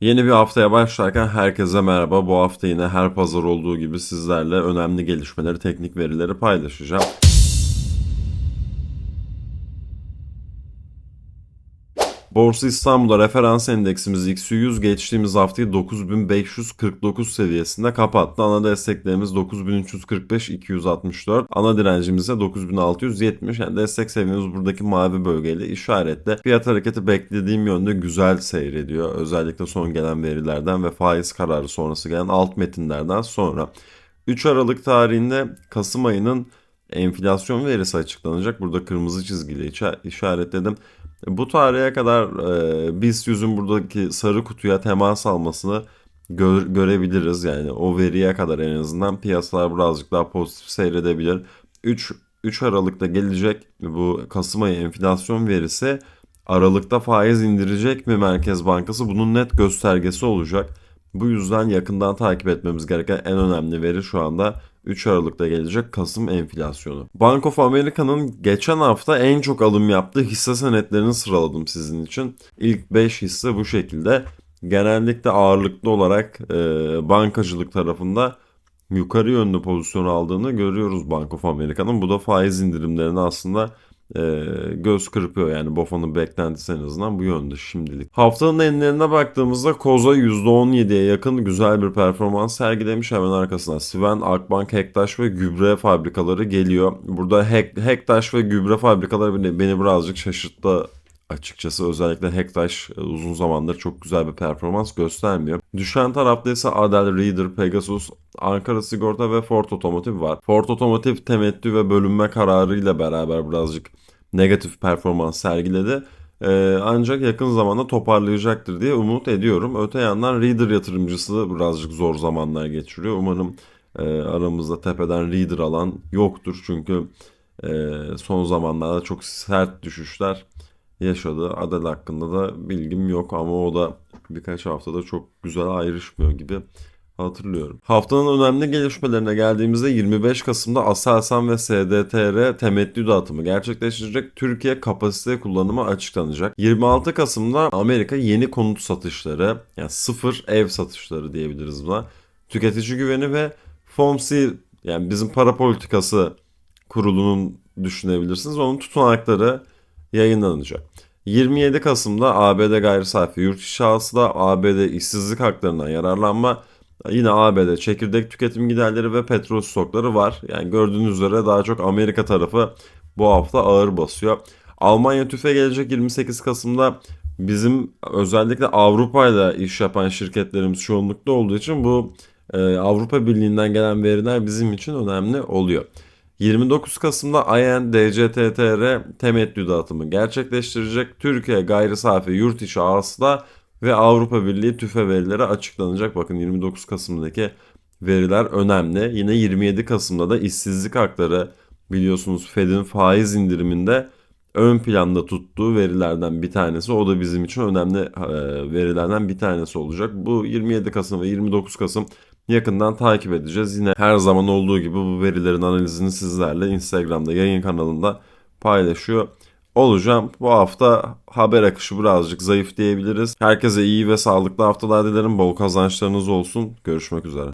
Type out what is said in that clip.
Yeni bir haftaya başlarken herkese merhaba. Bu hafta yine her pazar olduğu gibi sizlerle önemli gelişmeleri, teknik verileri paylaşacağım. Borsa İstanbul'da referans endeksimiz XU100 geçtiğimiz haftayı 9549 seviyesinde kapattı. Ana desteklerimiz 9345-264. Ana direncimiz ise 9670. Yani destek seviyemiz buradaki mavi bölgeyle işaretle. Fiyat hareketi beklediğim yönde güzel seyrediyor. Özellikle son gelen verilerden ve faiz kararı sonrası gelen alt metinlerden sonra. 3 Aralık tarihinde Kasım ayının enflasyon verisi açıklanacak. Burada kırmızı çizgiyle işaretledim. Bu tarihe kadar e, BIST yüzün buradaki sarı kutuya temas almasını gö görebiliriz. Yani o veriye kadar en azından piyasalar birazcık daha pozitif seyredebilir. 3 3 Aralık'ta gelecek bu Kasım ayı enflasyon verisi Aralık'ta faiz indirecek mi Merkez Bankası bunun net göstergesi olacak. Bu yüzden yakından takip etmemiz gereken en önemli veri şu anda 3 Aralık'ta gelecek Kasım enflasyonu. Bank of America'nın geçen hafta en çok alım yaptığı hisse senetlerini sıraladım sizin için. İlk 5 hisse bu şekilde. Genellikle ağırlıklı olarak e, bankacılık tarafında yukarı yönlü pozisyon aldığını görüyoruz Bank of America'nın. Bu da faiz indirimlerini aslında e, göz kırpıyor yani BOFA'nın beklentisi en azından bu yönde şimdilik. Haftanın enlerine baktığımızda Koza %17'ye yakın güzel bir performans sergilemiş. Hemen arkasına Sven, Akbank, Hektaş ve gübre fabrikaları geliyor. Burada Hek, Hektaş ve gübre fabrikaları beni birazcık şaşırttı açıkçası özellikle Hektaş uzun zamandır çok güzel bir performans göstermiyor. Düşen tarafta ise Adel, Reader, Pegasus, Ankara Sigorta ve Ford Otomotiv var. Ford Otomotiv temettü ve bölünme kararıyla beraber birazcık negatif performans sergiledi. Ee, ancak yakın zamanda toparlayacaktır diye umut ediyorum. Öte yandan Reader yatırımcısı birazcık zor zamanlar geçiriyor. Umarım e, aramızda tepeden Reader alan yoktur. Çünkü e, son zamanlarda çok sert düşüşler yaşadı. Adel hakkında da bilgim yok ama o da birkaç haftada çok güzel ayrışmıyor gibi hatırlıyorum. Haftanın önemli gelişmelerine geldiğimizde 25 Kasım'da Aselsan ve SDTR temettü dağıtımı gerçekleştirecek. Türkiye kapasite kullanımı açıklanacak. 26 Kasım'da Amerika yeni konut satışları yani sıfır ev satışları diyebiliriz buna. Tüketici güveni ve FOMC yani bizim para politikası kurulunun düşünebilirsiniz. Onun tutanakları yayınlanacak. 27 Kasım'da ABD gayri safi yurt içi hasıla, ABD işsizlik haklarından yararlanma, yine ABD çekirdek tüketim giderleri ve petrol stokları var. Yani gördüğünüz üzere daha çok Amerika tarafı bu hafta ağır basıyor. Almanya tüfe gelecek 28 Kasım'da bizim özellikle Avrupa ile iş yapan şirketlerimiz çoğunlukta olduğu için bu e, Avrupa Birliği'nden gelen veriler bizim için önemli oluyor. 29 Kasım'da IN DCTTR temettü dağıtımı gerçekleştirecek. Türkiye gayri safi yurt içi hasıla ve Avrupa Birliği tüfe verileri açıklanacak. Bakın 29 Kasım'daki veriler önemli. Yine 27 Kasım'da da işsizlik hakları biliyorsunuz Fed'in faiz indiriminde ön planda tuttuğu verilerden bir tanesi. O da bizim için önemli e, verilerden bir tanesi olacak. Bu 27 Kasım ve 29 Kasım yakından takip edeceğiz. Yine her zaman olduğu gibi bu verilerin analizini sizlerle Instagram'da yayın kanalında paylaşıyor olacağım. Bu hafta haber akışı birazcık zayıf diyebiliriz. Herkese iyi ve sağlıklı haftalar dilerim. Bol kazançlarınız olsun. Görüşmek üzere.